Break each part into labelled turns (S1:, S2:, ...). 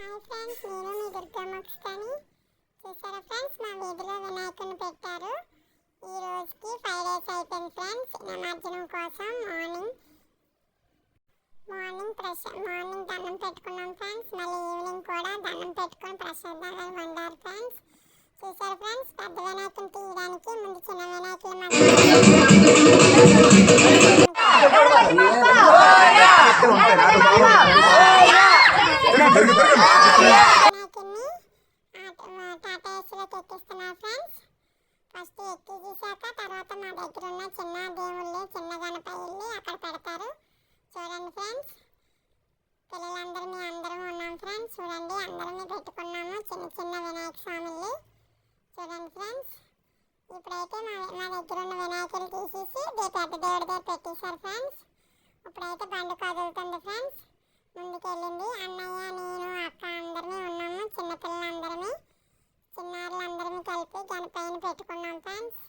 S1: Hi friends నేను మీ దుర్గమ్మని చూసారా friends మా వీధిలో వినాయకుని పెట్టారు. ఈ రోజుకి ఫైవ్ డేస్ అయిపోయింది ఫ్రెండ్స్ నిమజ్జనం కోసం మార్నింగ్ మార్నింగ్ ప్రశ మార్నింగ్ దండం పెట్టుకున్నాం ఫ్రెండ్స్ మళ్ళీ ఈవినింగ్ కూడా దండం పెట్టుకొని ప్రసాదాలు వండారు ఫ్రెండ్స్ చూసారు ఫ్రెండ్స్ పెద్ద వినాయకుని తీయడానికి ముందు చిన్న వినాయకులు ఫస్ట్ ఎక్కి తీసాక తర్వాత మా దగ్గర ఉన్న చిన్న దేవుళ్ళు చిన్న గణపయ్యల్ని అక్కడ పెడతారు. చూడండి ఫ్రెండ్స్ పిల్లలందరూ మీ అందరం ఉన్నాం ఫ్రెండ్స్ చూడండి అందరినీ పెట్టుకున్నాము చిన్న చిన్న వినాయక స్వామిని చూడండి ఫ్రెండ్స్ ఇప్పుడైతే మా మా దగ్గర ఉన్న వినాయకులు తీసేసి పెద్ద దేవుడి దగ్గర పెట్టేశారు ఫ్రెండ్స్ ఇప్పుడైతే బండి కదులుతుంది ఫ్రెండ్స్ ముందుకెళ్ళింది అన్నయ్య నేను అక్క అందరమే ఉన్నాము చిన్నపిల్లలందరమే చిన్నారులందరం కలిపి గణపైన పెట్టుకున్నాం ఫ్రెండ్స్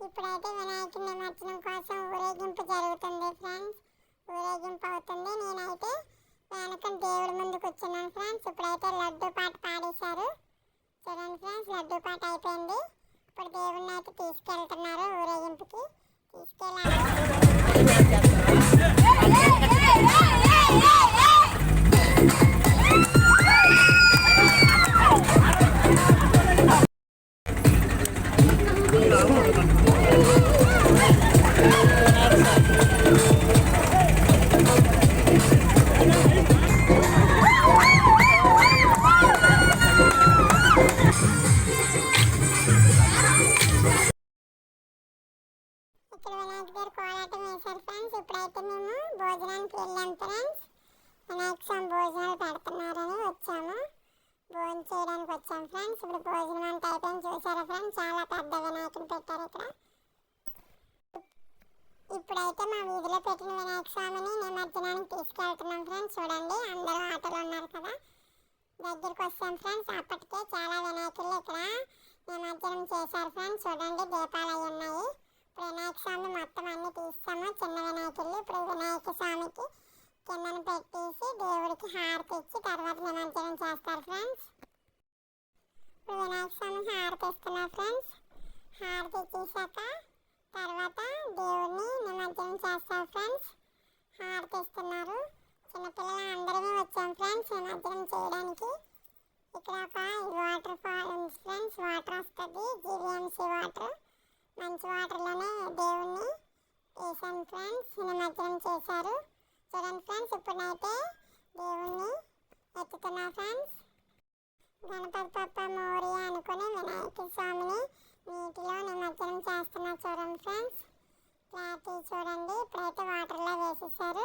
S1: ఇప్పుడైతే వినాయకుడి నిమజ్జనం కోసం ఊరేగింపు జరుగుతుంది ఫ్రెండ్స్ ఊరేగింపు అవుతుంది నేనైతే వెనకం దేవుడి ముందు కూర్చున్నాను ఫ్రెండ్స్ ఇప్పుడైతే లడ్డు పాట పాడేశారు చూడండి ఫ్రెండ్స్ లడ్డు పాట అయిపోయింది ఇప్పుడు దేవుడిని అయితే తీసుకెళ్తున్నారు ఊరేగింపుకి తీసుకెళ్ళాలి ఇక్కడ వినాయక దగ్గర కోలాటం వేశారు ఫ్రెండ్స్ ఇప్పుడైతే మేము భోజనానికి వెళ్ళాం ఫ్రెండ్స్ వినాయక స్వామి భోజనాలు పెడుతున్నారని వచ్చాము. భోజనం చేయడానికి వచ్చాము ఫ్రెండ్స్. ఇప్పుడు భోజనం అంత అయిపోయింది. చూసారా ఫ్రెండ్స్? చాలా పెద్ద వినాయకుని పెట్టారు ఇక్కడ. ఇప్పుడైతే మా వీధిలో పెట్టిన వినాయక స్వామిని నిమజ్జనానికి తీసుకెళ్తున్నాం ఫ్రెండ్స్. చూడండి అందరూ ఆటలు ఉన్నారు కదా. దగ్గరికి వస్తాం ఫ్రెండ్స్. అప్పటికే చాలా వినాయకులు ఇక్కడ నిమజ్జనం చేశారు ఫ్రెండ్స్. చూడండి దీపాలు అవి ఉన్నాయి ఇప్పుడు వినాయక స్వామి మొత్తం అన్ని తీస్తాము చిన్న వినాయకులు ఇప్పుడు వినాయక స్వామికి కిందన పెట్టేసి దేవుడికి హారతి ఇచ్చి తర్వాత నిమజ్జనం చేస్తారు ఫ్రెండ్స్ ఇప్పుడు వినాయక చేస్తున్నా ఫ్రెండ్స్. హారతి తీసాక తర్వాత దేవుడిని నిమజ్జనం చేస్తారు ఫ్రెండ్స్. హారతి ఇస్తున్నారు. చిన్నపిల్లలు అందరమే వచ్చాం ఫ్రెండ్స్ నిమజ్జనం చేయడానికి. ఇక్కడ ఒక వాటర్ ఫాల్ ఉంది ఫ్రెండ్స్. వాటర్ వస్తుంది. GVMC water. మంచి వాటర్లోనే దేవుణ్ణి వేసాను ఫ్రెండ్స్. నిమజ్జనం చేశారు. చూడండి ఫ్రెండ్స్ ఇప్పుడైతే దేవుణ్ణి ఎత్తుతున్నా ఫ్రెండ్స్. గణపతి పప్ప మోరి అనుకుని వినాయక స్వామిని నీటిలో నిమజ్జనం చేస్తున్నా చూడండి ఫ్రెండ్స్. క్లారిటీ చూడండి. ఇప్పుడైతే వాటర్లో వేసేసారు.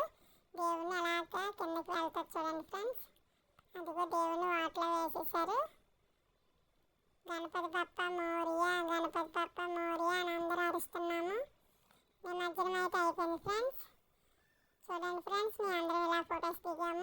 S1: దేవుని అలాగా కిందకి వెళ్తారు చూడండి ఫ్రెండ్స్. అదిగో దేవుని వాటర్లో వేసేసారు. గణపతి పప్ప మోరియా గణపతి పప్ప మోరియా అని అందరూ అరుస్తున్నాము. నిమజ్జనం అయితే అయిపోయింది ఫ్రెండ్స్. చూడండి ఫ్రెండ్స్ మీ అందరూ ఇలా ఫొటోస్ దిగాము.